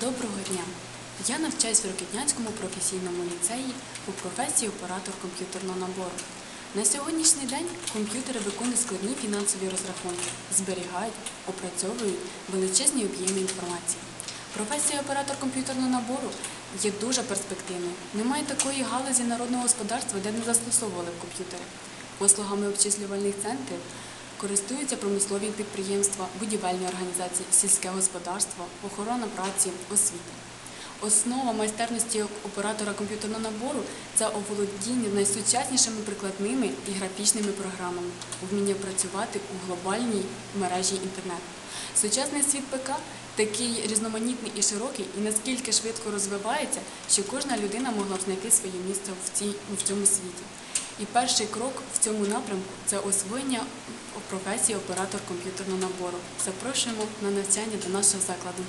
Доброго дня! Я навчаюсь в Рокітнянському професійному ліцеї у професії оператор комп'ютерного набору. На сьогоднішній день комп'ютери виконують складні фінансові розрахунки, зберігають, опрацьовують величезні об'єми інформації. Професія оператор комп'ютерного набору є дуже перспективною. Немає такої галузі народного господарства, де не застосовували комп'ютери. Послугами обчислювальних центрів користуються промислові підприємства, будівельні організації, сільське господарство, охорона праці, освіта. Основа майстерності оператора комп'ютерного набору це оволодіння найсучаснішими прикладними і графічними програмами, вміння працювати у глобальній мережі інтернету. Сучасний світ ПК такий різноманітний і широкий, і наскільки швидко розвивається, що кожна людина могла б знайти своє місце в, цьому світі. І перший крок в цьому напрямку це освоєння професії оператор комп'ютерного набору. Запрошуємо на навчання до нашого закладу.